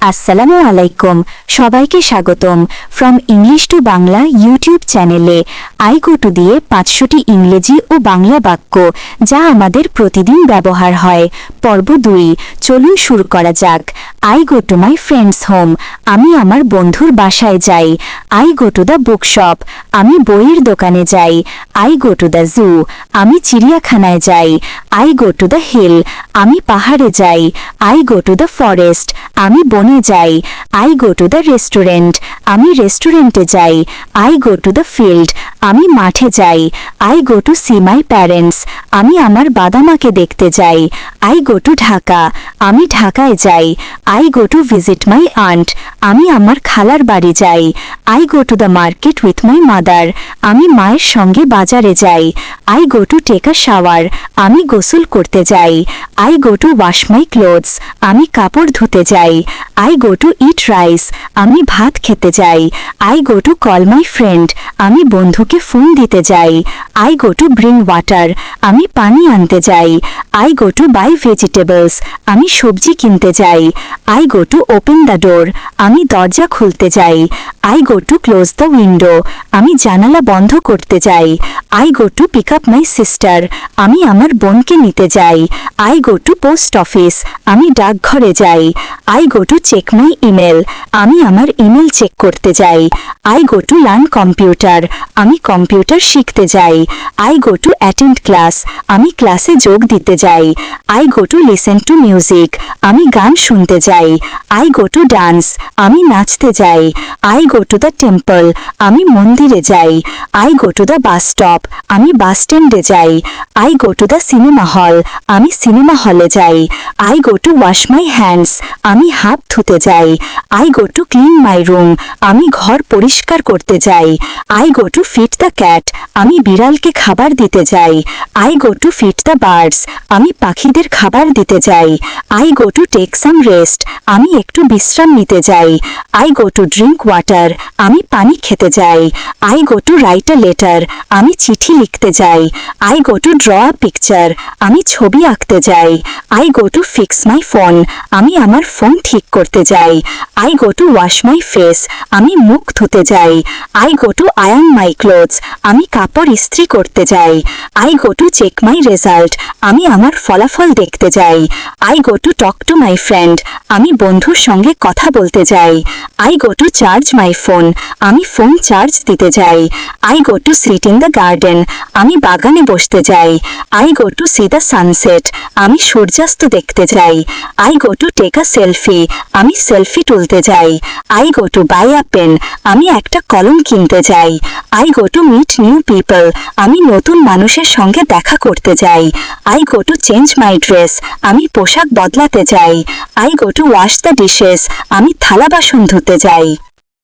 আসসালামু আলাইকুম। সবাইকে স্বাগতম from English to Bangla YouTube চ্যানেলে। আই টু দিয়ে পাঁচশোটি ইংরেজি ও বাংলা বাক্য যা আমাদের প্রতিদিন ব্যবহার হয়। পর্ব দুই, চলুন শুরু করা যাক। I go to my friends home আমি আমার বন্ধুর বাসায় যাই। I go to the bookshop আমি বইয়ের দোকানে যাই। I go to the zoo আমি চিড়িয়াখানায় যাই। I go to the hill আমি পাহাড়ে যাই। I go to the forest আমি বনে যাই। I go to the restaurant আমি রেস্টুরেন্টে যাই। I go to the field আমি মাঠে যাই। I go to see my parents আমি আমার বাদামাকে দেখতে যাই। I go to Dhaka. আমি ঢাকায় যাই। I go to visit my aunt আমি আমার খালার বাড়ি যাই। I go to the market with my mother আমি মায়ের সঙ্গে বাজারে যাই। I go to take a shower আমি গোসল করতে যাই। I go to wash my clothes আমি কাপড় ধুতে যাই। I go to eat rice আমি ভাত খেতে যাই। I go to call my friend আমি বন্ধুকে ফোন দিতে যাই। I go to bring water আমি পানি আনতে যাই। I go to buy vegetables আমি সবজি কিনতে যাই। I go to open the door আমি দরজা খুলতে যাই। I go to close the window আমি জানালা বন্ধ করতে যাই। I go to pick up my sister আমি আমার বোনকে নিতে যাই। I go to post office আমি ডাকঘরে যাই। I go to check my email আমি আমার ইমেল চেক করতে যাই। I go to learn computer আমি কম্পিউটার শিখতে যাই। I go to attend class আমি ক্লাসে যোগ দিতে যাই। I go to listen to music আমি গান শুনতে যাই। আই গো টু ডান্স আমি নাচতে যাই। I go to the temple আমি মন্দিরে যাই। I go to the bus stop আমি বাস স্ট্যান্ডে যাই। I go to the cinema hall আমি সিনেমা হলে যাই। I go to wash my hands আমি হাত ধুতে যাই। I go to clean my room. আমি ঘর পরিষ্কার করতে যাই। I go to feed the cat. আমি বিড়ালকে খাবার দিতে যাই। I go to feed the birds. আমি পাখিদের খাবার দিতে যাই। I go to take some rest. আমি একটু বিশ্রাম নিতে যাই। I go to drink water. আমি পানি খেতে যাই। I go to write a letter. আমি চিঠি লিখতে যাই। I go to draw a picture. আমি ছবি আঁকতে যাই। I go to fix my phone. আমি আমার ফোন ঠিক করতে যাই। I go to wash my face আমি মুখ ধুতে যাই। I go to iron my clothes আমি কাপড় ইস্ত্রি করতে যাই। I go to check my result আমি আমার ফলাফল দেখতে যাই। I go to talk to my friend আমি বন্ধুর সঙ্গে কথা বলতে যাই। I go to charge my phone আমি ফোন চার্জ দিতে যাই। I go to sit in the garden আমি বাগানে বসতে যাই। I go to see the sunset আমি সূর্যাস্ত দেখতে যাই। I go to take a selfie আমি সেলফি তুলতে যাই। I go to buy a pen আমি একটা কলম কিনতে যাই। I go to meet new people আমি নতুন মানুষের সঙ্গে দেখা করতে যাই। I go to change my dress আমি পোশাক বদলাতে যাই। I go to wash the dishes আমি থালা বাসন ধুতে যাই।